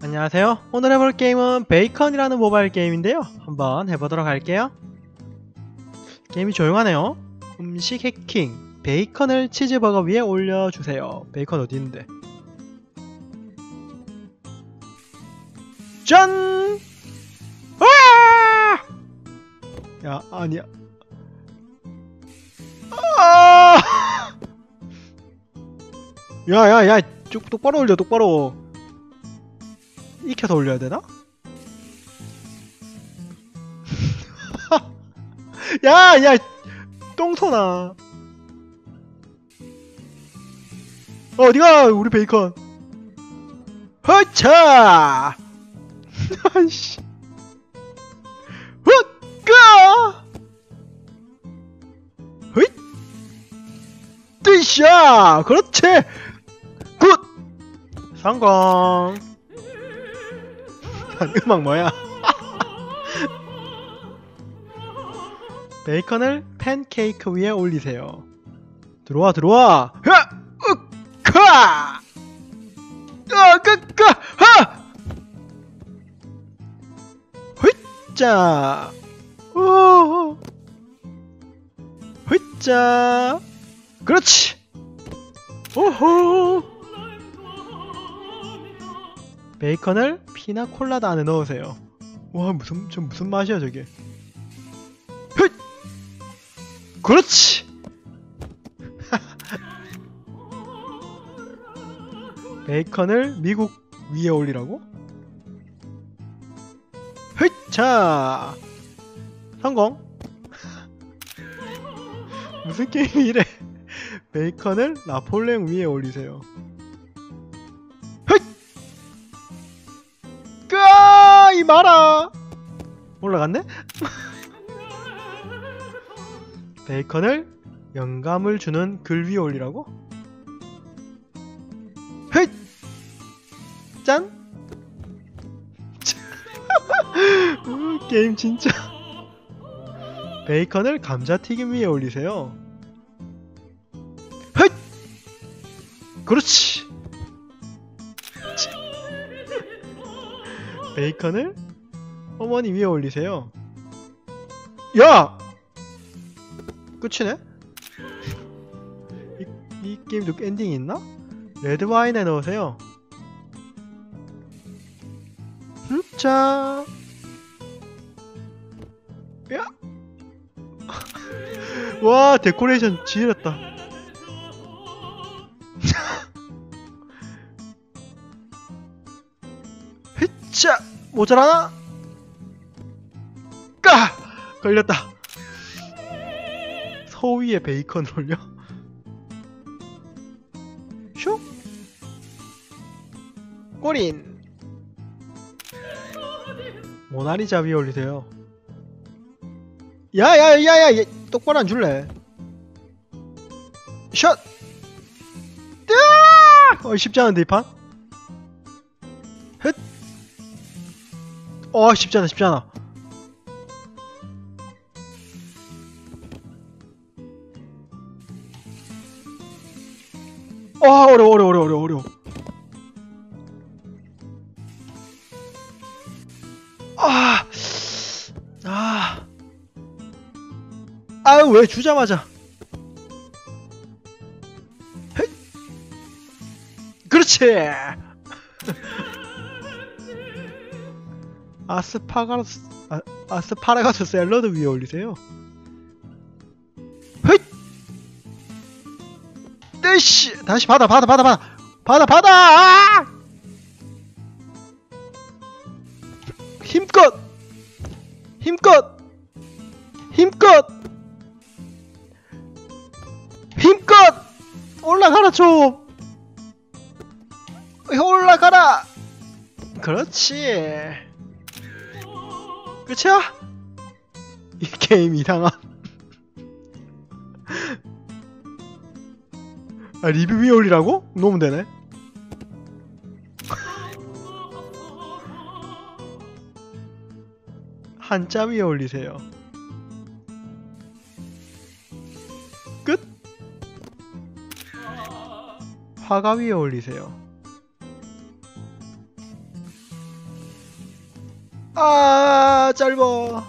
안녕하세요. 오늘 해볼 게임은 베이컨이라는 모바일 게임인데요. 한번 해보도록 할게요. 게임이 조용하네요. 음식 해킹. 베이컨을 치즈버거 위에 올려주세요. 베이컨 어디 있는데? 짠! 와! 야, 아니야. 아! 야, 야, 똑바로 올려, 똑바로. 익혀서 올려야 되나? 야, 야, 똥소나. 어, 어디가 우리 베이컨? 허차! 아이씨. 헛가! 헛! 뜨샤! 그렇지! 굿! 성공! 음악 뭐야? 베이컨을 팬케이크 위에 올리세요. 들어와 들어와. 하! 으카! 아, 끄까! 하! 휘짜! 오! 휘짜! 그렇지! 오호! 베이컨을 피나콜라다 안에 넣으세요. 와 무슨 저 무슨 맛이야 저게? 흑! 그렇지. 베이컨을 미국 위에 올리라고? 흑자 성공. 무슨 게임이 이래? 베이컨을 나폴레옹 위에 올리세요. 마라 올라갔네? 베이컨을 영감을 주는 글 위에 올리라고? 헷! 짠! 음, 게임 진짜 베이컨을 감자튀김 위에 올리세요 헷! 그렇지 베이컨을 어머니 위에 올리세요. 야! 끝이네? 이, 이 게임도 엔딩이 있나? 레드 와인에 넣으세요. 자. 야! 와, 데코레이션 지렸다. 모자라나? 까! 걸렸다. 서 위에 베이컨 올려. 슉! 꼬린! 모나리자 위에 올리세요. 야야야야 똑바로 안 줄래? 샷! 어 쉽지 않은데 이 판? 어 쉽지 않아 쉽지 않아. 어 어려워 어려워 어려워 어려워 어려워. 아, 아, 아유 왜 주자마자. 헷! 그렇지 아스파가스 아, 아스파라가스 샐러드 위에 올리세요. 헷! 뜨씨! 다시 받아 받아 받아 받아! 받아 받아! 아! 힘껏! 힘껏! 힘껏! 힘껏! 올라가라 좀 올라가라! 그렇지 끝이야? 이 게임 이상함 아 리뷰 위에 올리라고? 놓으면 되네 한자 위에 올리세요 끝? 화가 위에 올리세요 아 짧어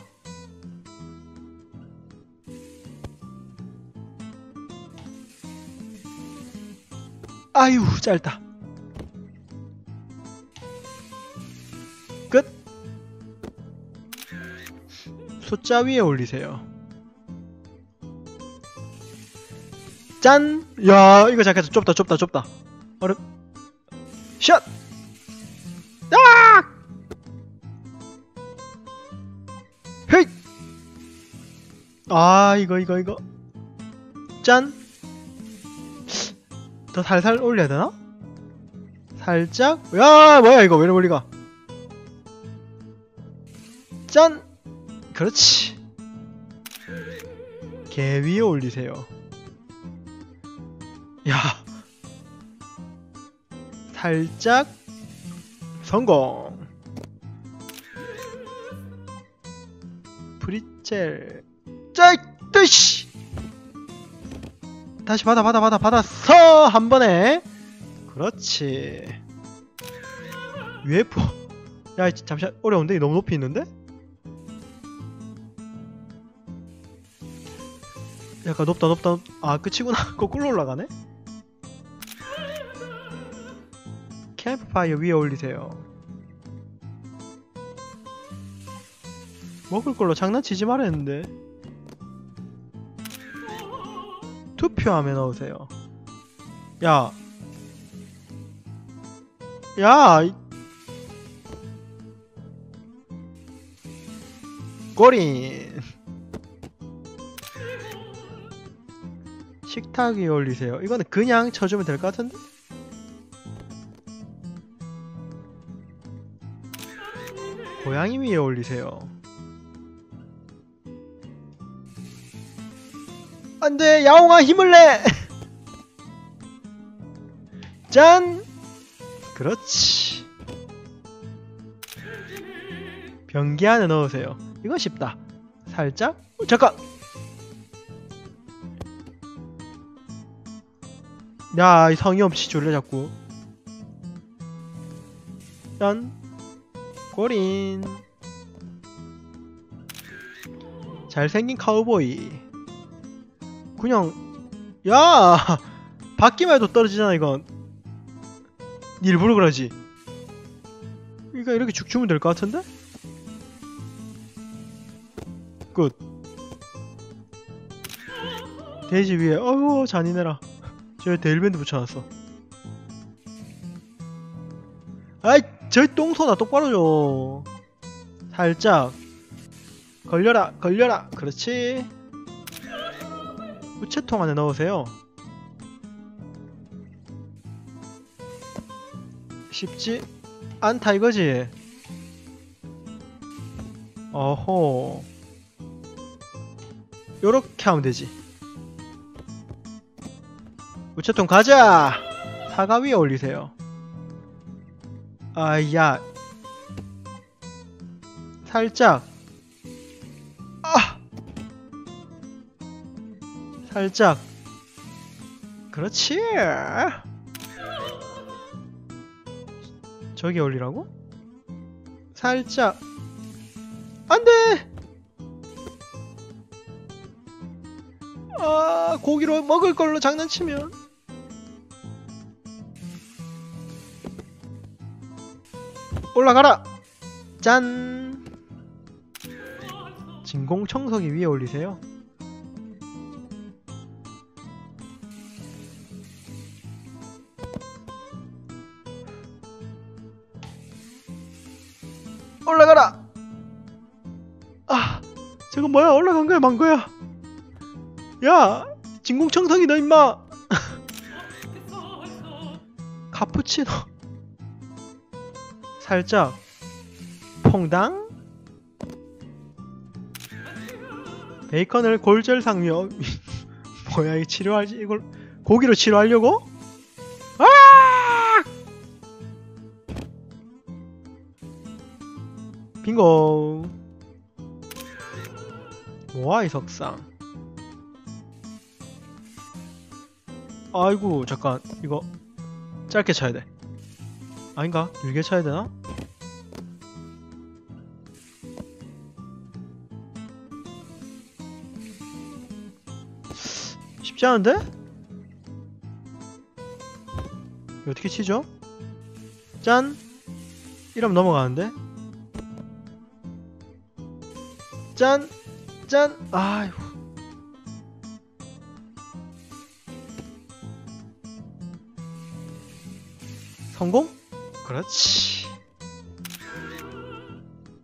아유 짧다. 끝. 숫자 위에 올리세요. 짠! 야 이거 잠깐 좁다 좁다 좁다. 어렵. 샷! 아 이거 이거 이거. 짠! 더 살살 올려야 되나? 살짝. 야 뭐야 이거. 왜 이리 멀리가? 짠! 그렇지. 개 위에 올리세요. 야. 살짝. 성공. 프리첼 짤 뜨시 다시 받아 받아 받아 받았어. 한 번에. 그렇지. UFO 야 잠시만. 어려운데? 너무 높이 있는데? 약간 높다 높다 높... 아 끝이구나. 거꾸로 올라가네? 캠프파이어 위에 올리세요. 먹을 걸로 장난치지 말했는데 투표함에 넣으세요 야 야! 이- 꼬린 식탁 위에 올리세요 이거는 그냥 쳐주면 될 것 같은데? 고양이 위에 올리세요 안돼. 야옹아 힘을 내. 짠! 그렇지. 변기 안에 넣으세요. 이건 쉽다. 살짝. 어, 잠깐. 야이 성의 없이 줄래 자꾸. 짠. 꼬린 잘생긴 카우보이 그냥 야! 받기만 해도 떨어지잖아 이건. 니 일부러 그러지. 그러니까 이렇게 죽 주면 될 것 같은데? 끝 돼지 위에. 어휴 잔인해라. 저기 데일밴드 붙여놨어. 아이 저기 똥소나 똑바로 줘. 살짝. 걸려라 걸려라. 그렇지 우체통 안에 넣으세요. 쉽지 않다 이거지? 어호 요렇게 하면 되지. 우체통 가자! 사과 위에 올리세요. 아야. 살짝 살짝. 그렇지. 저기 올리라고? 살짝. 안돼! 아 고기로 먹을 걸로 장난치면. 올라가라! 짠! 진공 청소기 위에 올리세요 뭐야 올라간 거야 만 거야? 야 진공청소기 너 임마. 카푸치노. 살짝 퐁당? 베이컨을 골절 상며 뭐야 이 치료하지 이걸 고기로 치료하려고? 아! 빙고 뭐야 이 석상 아이고 잠깐 이거 짧게 쳐야 돼 아닌가? 길게 쳐야 되나? 쉽지 않은데? 어떻게 치죠? 짠! 이러면 넘어가는데? 짠! 짠! 아이고. 성공? 그렇지.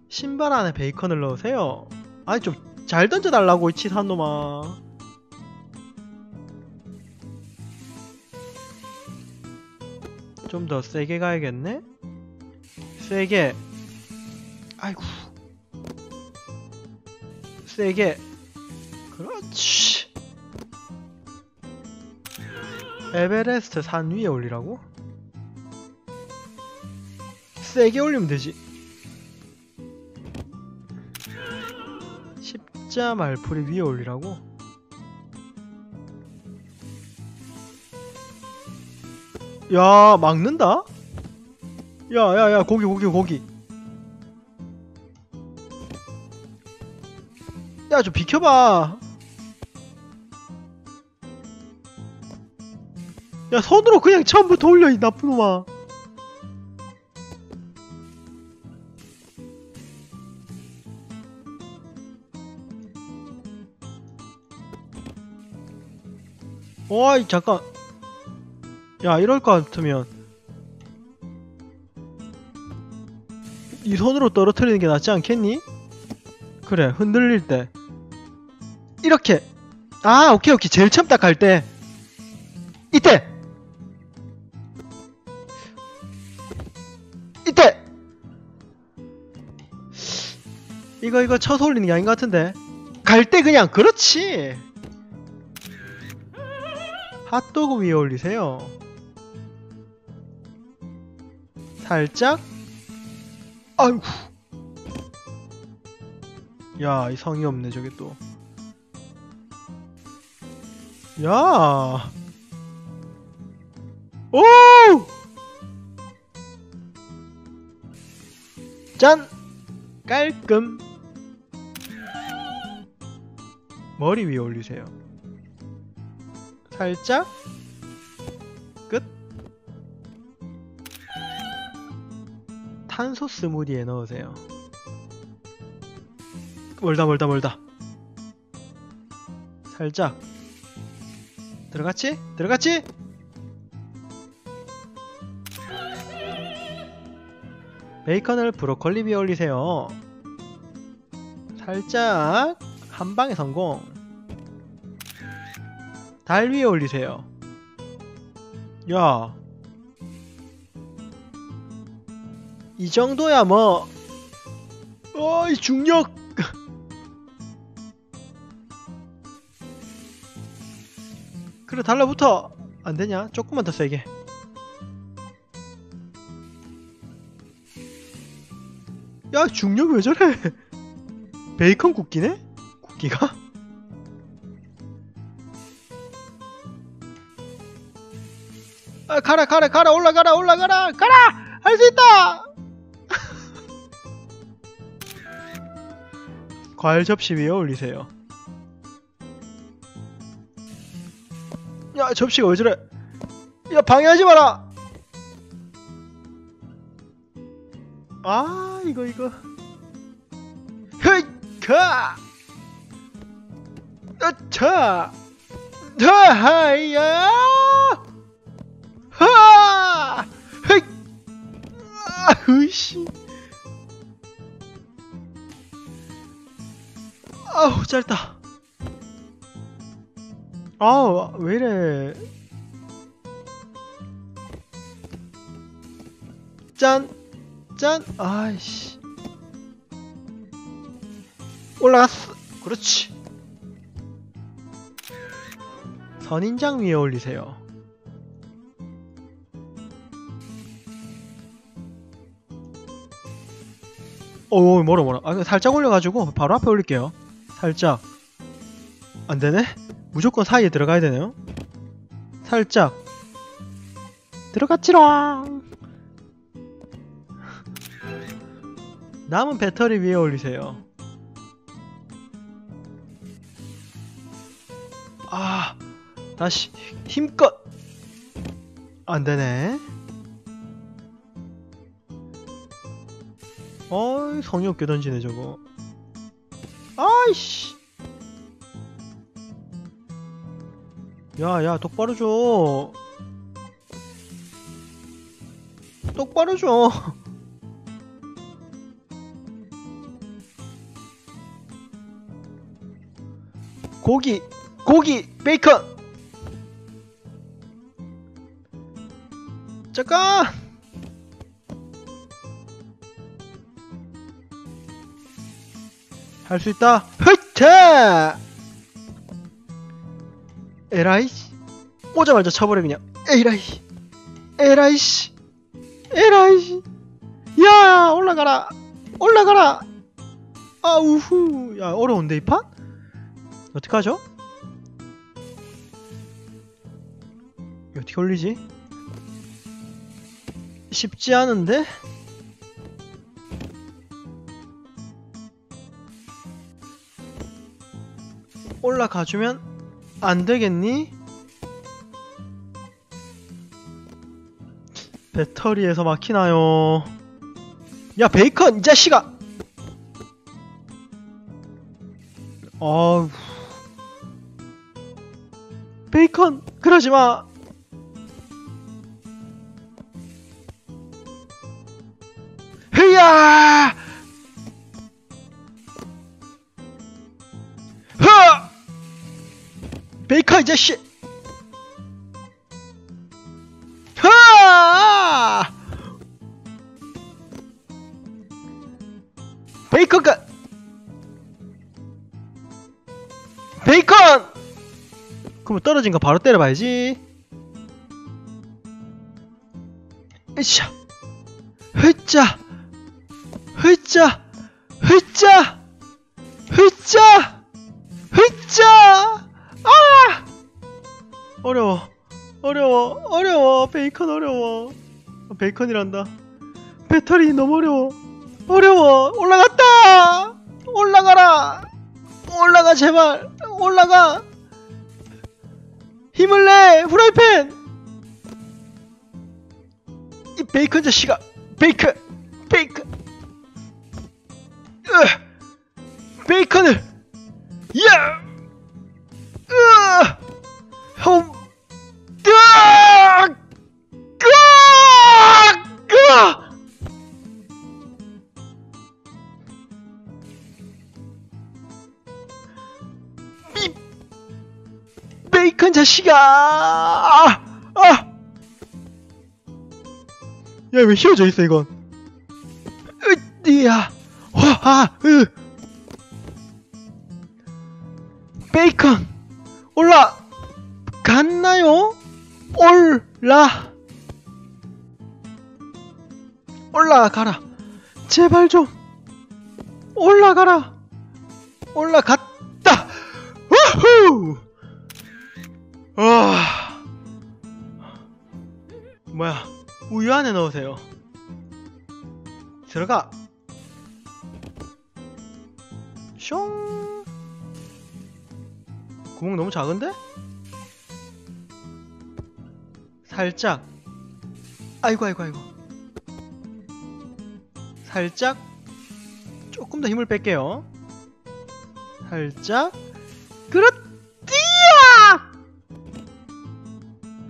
신발 안에 베이컨을 넣으세요. 아니 좀 잘 던져달라고 이 치사한 놈아. 좀 더 세게 가야겠네? 세게. 아이고. 세게. 그렇지. 에베레스트 산 위에 올리라고? 세게 올리면 되지. 십자 말풀이 위에 올리라고? 야, 막는다? 야, 야, 야, 고기, 고기, 고기. 야, 좀 비켜봐. 야, 손으로 그냥 처음부터 올려, 이 나쁜 놈아. 어이 잠깐 야 이럴 것 같으면 이 손으로 떨어뜨리는 게 낫지 않겠니? 그래 흔들릴 때 이렇게 아 오케이 오케이 제일 처음 딱 갈 때 이때 이때 이거 이거 쳐서 올리는 게 아닌 것 같은데 갈 때 그냥 그렇지 핫도그 위에 올리세요. 살짝. 아이고. 야, 이 성의 없네, 저게 또. 야. 오! 짠! 깔끔. 머리 위에 올리세요. 살짝 끝 탄소 스무디에 넣으세요 멀다 멀다 멀다 살짝 들어갔지? 들어갔지? 베이컨을 브로콜리 위에 올리세요 살짝 한 방에 성공 달 위에 올리세요. 야. 이 정도야 뭐. 어이 중력. 그래 달라붙어. 안 되냐? 조금만 더 세게. 야 중력 왜 저래? 베이컨 굽기네? 굽기가? 아, 가라 가라 가라 올라가라 올라가라 가라 할 수 있다 과일 접시 위에 올리세요 야 접시가 왜 저래 야 방해하지 마라 아 이거 이거 헤이카 어차 하하야 하! 헤이! 아, 으이씨. 아우, 짧다. 아우, 왜 이래. 짠! 짠! 아이씨. 올라갔어. 그렇지. 선인장 위에 올리세요. 오 뭐라 뭐라 아 살짝 올려가지고 바로 앞에 올릴게요 살짝 안 되네? 무조건 사이에 들어가야 되네요. 살짝. 들어갔지롱! 남은 배터리 위에 올리세요. 아 다시 힘껏. 안되네. 어이 성의 없게 던지네 저거. 아이씨 야야 똑바로 줘 똑바로 줘 고기 고기 베이컨. 잠깐! 할 수 있다. 흐차 에라이 오자마자 쳐버려 그냥 에라이 에라이씨 에라이 야 올라가라 올라가라 아 우후 야 어려운데 이 판? 어떡하죠? 어떻게 올리지? 쉽지 않은데? 올라가주면 안 되겠니? 배터리에서 막히나요? 야 베이컨 이 자식아! 어우 베이컨 그러지 마. 이컨 이 자식! 흐! 베이컨가 베이컨! 그럼 떨어진 거 바로 때려봐야지. 으쌰! 흐짜! 흐짜! 흐짜! 흐짜! 어려워. 어려워. 어려워. 베이컨 어려워. 베이컨이란다. 배터리 너무 어려워. 어려워. 올라갔다! 올라가라! 올라가 제발! 올라가! 힘을 내! 후라이팬! 이 베이컨 자식아! 베이컨! 베이컨! 으! 베이컨을! 자식아! 아! 아! 야, 왜 휘어져 있어, 이건? 으띠야! 와, 아, 으! 베이컨! 올라! 갔나요? 올라! 올라가라! 제발 좀! 올라가라! 올라갔 뭐야 우유 안에 넣으세요. 들어가. 숑 구멍 너무 작은데? 살짝. 아이고 아이고 아이고. 살짝. 조금 더 힘을 뺄게요. 살짝. 그렇디야!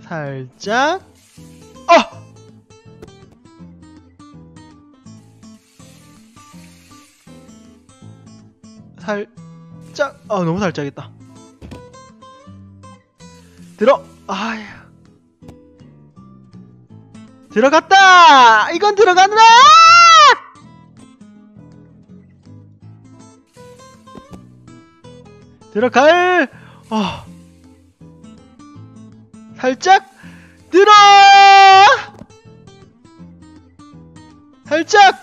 살짝 살짝 아 너무 살짝했다. 들어! 아야 들어갔다! 이건 들어간다 들어갈! 어. 살짝 들어! 살짝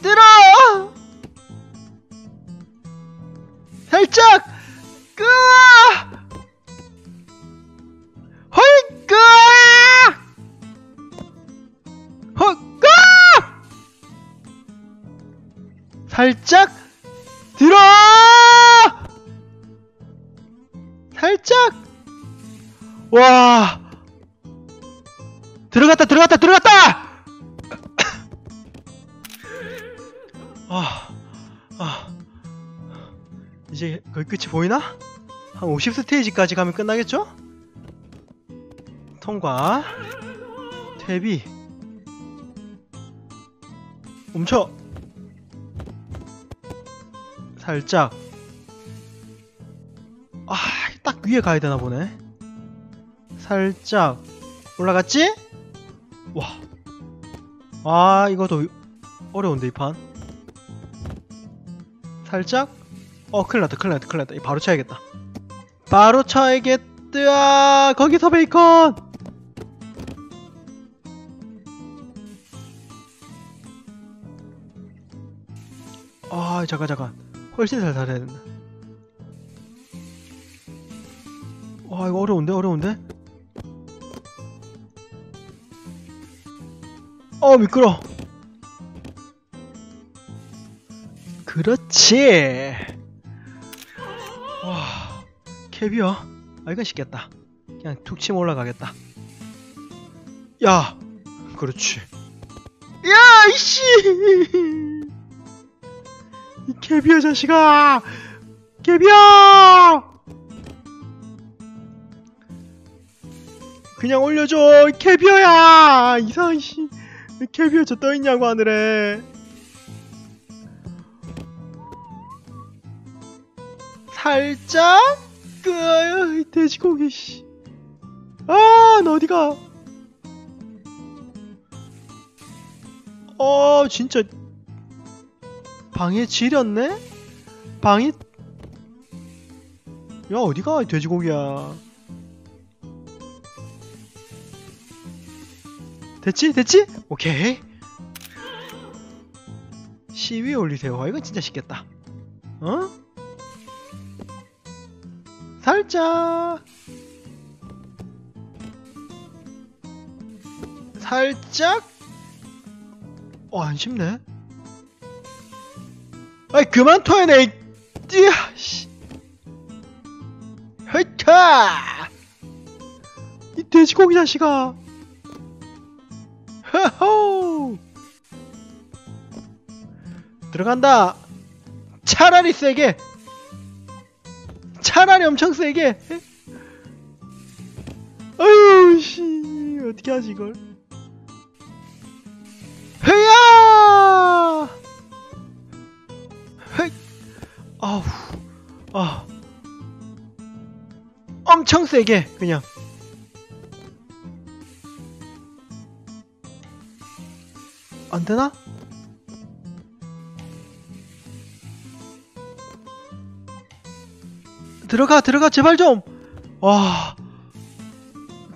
들어 살짝 끄 헐끄 헐끄 살짝 들어! 살짝! 와! 들어갔다 들어갔다 들어갔다! 아, 아 이제 거의 끝이 보이나? 한 50스테이지까지 가면 끝나겠죠? 통과 퇴비 멈춰 살짝 아 딱 위에 가야 되나 보네 살짝 올라갔지? 와. 아, 이것도 어려운데, 이 판. 살짝? 어, 큰일 났다, 큰일 났다, 큰일 났다. 바로 쳐야겠다. 바로 쳐야겠다. 거기서 베이컨! 아, 잠깐, 잠깐. 훨씬 살살 해야 된다. 와, 이거 어려운데, 어려운데? 어 미끄러 그렇지 와 캐비어 아 이건 쉽겠다. 그냥 툭 치면 올라가겠다. 야! 그렇지. 야 이씨! 이 캐비어 자식아! 캐비어 그냥 올려줘 캐비어야! 이상한 씨. 캐비어 저 떠있냐고 하늘에. 살짝 그 돼지고기 씨. 아, 너 어디가? 어, 진짜 방에 지렸네? 방이 야, 어디가? 돼지고기야. 됐지? 됐지? 오케이 시위에 올리세요 아, 이건 진짜 쉽겠다 어? 살짝. 살짝? 어, 안 쉽네. 아이 그만 토해내 띠야 씨. 헤타 이 돼지고기 자식아. 호호 들어간다. 차라리 세게 차라리 엄청 세게. 아유 씨. 어떻게 하지 이걸? 헤야! 헤 아우 아. 엄청 세게 그냥. 안 되나? 들어가 들어가 제발 좀. 와.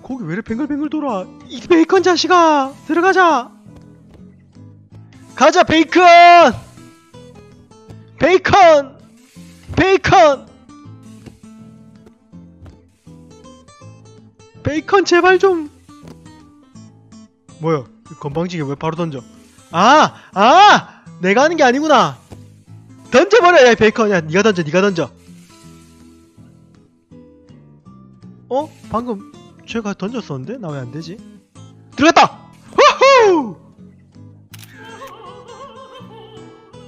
거기 왜 이렇게 뱅글뱅글 돌아? 이 베이컨 자식아 들어가자. 가자 베이컨. 베이컨. 베이컨. 베이컨 제발 좀. 뭐야? 건방지게 왜 바로 던져? 아! 아! 내가 하는 게 아니구나. 던져버려, 야, 베이컨. 야, 니가 던져, 니가 던져. 어? 방금 제가 던졌었는데? 나 왜 안 되지? 들어갔다! 후후!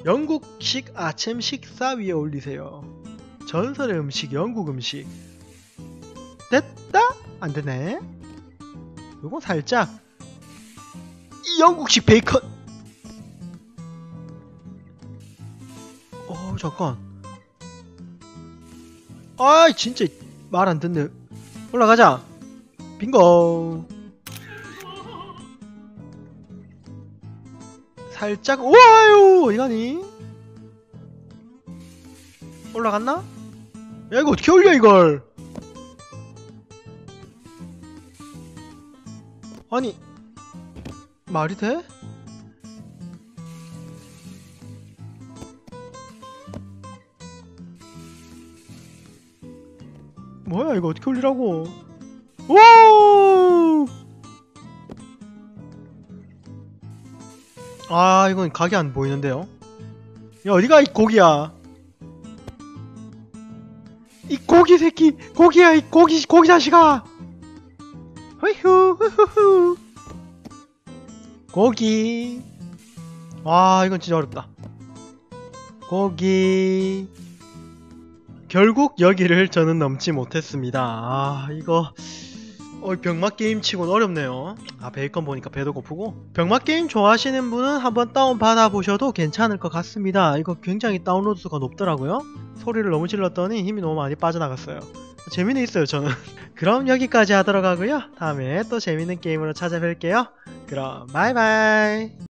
영국식 아침 식사 위에 올리세요. 전설의 음식, 영국 음식. 됐다? 안 되네. 요건 살짝. 이 영국식 베이컨! 어 잠깐 아 진짜 말 안 듣네 올라가자. 빙고. 살짝 어디 가니? 올라갔나? 야 이거 어떻게 올려 이걸? 아니 말이 돼? 뭐야 이거 어떻게 올리라고? 오! 아 이건 각이 안 보이는데요? 야 어디가 이 고기야? 이 고기 새끼 고기야 이 고기 고기 자식아! 후후 후후후. 고기. 와 이건 진짜 어렵다. 고기 결국 여기를 저는 넘지 못했습니다. 아 이거 어, 병맛 게임 치곤 어렵네요. 아 베이컨 보니까 배도 고프고. 병맛 게임 좋아하시는 분은 한번 다운 받아보셔도 괜찮을 것 같습니다. 이거 굉장히 다운로드 수가 높더라고요. 소리를 너무 질렀더니 힘이 너무 많이 빠져나갔어요. 재미는 있어요 저는. 그럼 여기까지 하도록 하고요. 다음에 또 재밌는 게임으로 찾아뵐게요. 그럼 바이바이